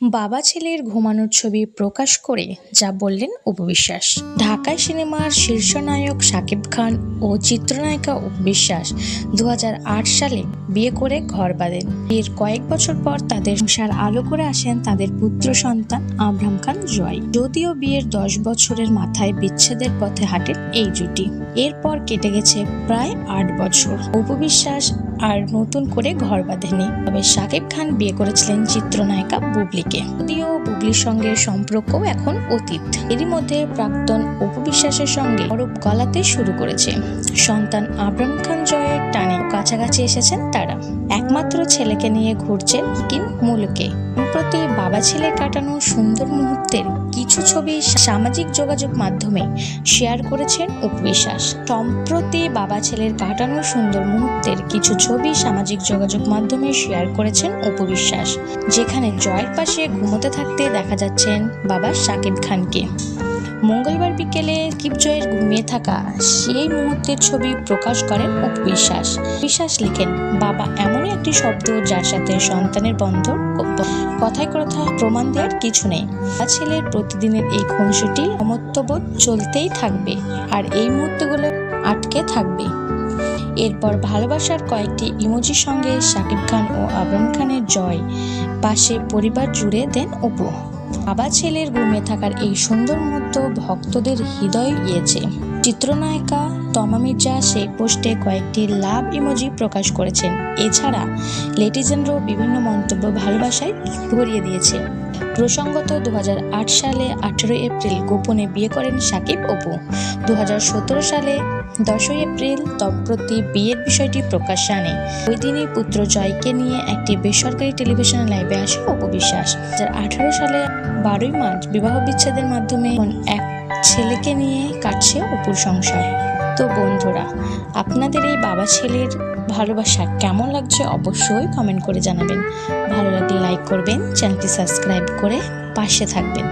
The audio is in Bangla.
বাবা ছেলের ঘুমানোর ছবি প্রকাশ করে যা বললেন উপবিশ্বাস ঢাকায় সিনেমার শীর্ষ নায়ক শাকিব খান ও চিত্রনায়িকা উপবিশ্বাস দু হাজার আট সালে বিয়ে করে ঘর বাঁধেন। এর কয়েক বছর পর তাদের সংসার আলো করে আসেন তাদের পুত্র সন্তান আব্রাম খান জয়। যদিও বিয়ের দশ বছরের মাথায় বিচ্ছেদের পথে হাঁটেন এই জুটি। এরপর কেটে গেছে প্রায় আট বছর। উপবিশ্বাস আর নতুন করে ঘর বাঁধেনি। তবে শাকিব খান বিয়ে করেছিলেন চিত্রনায়িকা বুবলিকে। যদিও বুবলির সঙ্গে সম্পর্ক এখন অতীত। এরই মধ্যে প্রাক্তন উপবিশ্বাসের সঙ্গে অরূপ গলাতে শুরু করেছে। সন্তান আবরাম খান জয়ের কাছাকাছি এসেছেন তারা। একমাত্র ছেলেকে নিয়ে ঘুরছেন কিন মুলুকে। সম্প্রতি বাবা ছেলে কাটানো সুন্দর মুহূর্তের কিছু ছবি সামাজিক যোগাযোগ মাধ্যমে শেয়ার করেছেন উপবিশ্বাস সম্প্রতি বাবা ছেলের কাটানো সুন্দর মুহূর্তের কিছু ছবি সামাজিক যোগাযোগ মাধ্যমে শেয়ার করেছেন উপবিশ্বাস যেখানে জয়ের পাশে ঘুমোতে থাকতে দেখা যাচ্ছেন বাবা শাকিব খানকে। মঙ্গলবার বিকেলে কিপ জয়ের ঘুমিয়ে থাকা সেই মুহূর্তের ছবি প্রকাশ করেন উপবিশ্বাস বিশ্বাস বিশ্বাস লিখেন, বাবা এমনই একটি শব্দ যার সাথে সন্তানের বন্ধন কথায় কথা প্রমাণ দেওয়ার কিছু নেই। ছেলের প্রতিদিনের এই খুনসুটি অমত্তবোধ চলতেই থাকবে আর এই মুহূর্তগুলো আটকে থাকবে। এরপর ভালোবাসার কয়েকটি ইমোজির সঙ্গে শাকিব খান ও আবরাম খানের জয় পাশে পরিবার জুড়ে দেন অপু। বাবা ছেলের ঘুমিয়ে থাকার এই সুন্দর মুহূর্ত ভক্তদের হৃদয় গিয়েছে। চিত্রনায়িকা তমা মির্জা সেই পোস্টে কয়েকটি লাভ ইমোজি প্রকাশ করেছেন। এছাড়া লেটিজেনরও বিভিন্ন মন্তব্য ভালোবাসায় ভরিয়ে দিয়েছে। প্রসঙ্গত দু হাজার আট সালে আঠেরোই এপ্রিল গোপনে বিয়ে করেন সাকিব অপু। দু হাজার সতেরো সালে দশই এপ্রিল দম্পতি বিয়ের বিষয়টি প্রকাশ্যে আনে। ওই দিনই পুত্র জয়কে নিয়ে একটি বেসরকারি টেলিভিশন লাইভে আসে অপবিশ্বাস দু আঠারো সালে বারোই মার্চ বিবাহ বিচ্ছেদের মাধ্যমে এক ছেলেকে নিয়ে কাটছে অপুর সংসার। তো বন্ধুরা, আপনাদের এই বাবা ছেলের ভালোবাসা কেমন লাগছে অবশ্যই কমেন্ট করে জানাবেন। ভালো লাগলে লাইক করবেন চ্যানেলটি সাবস্ক্রাইব করে পাশে থাকবেন।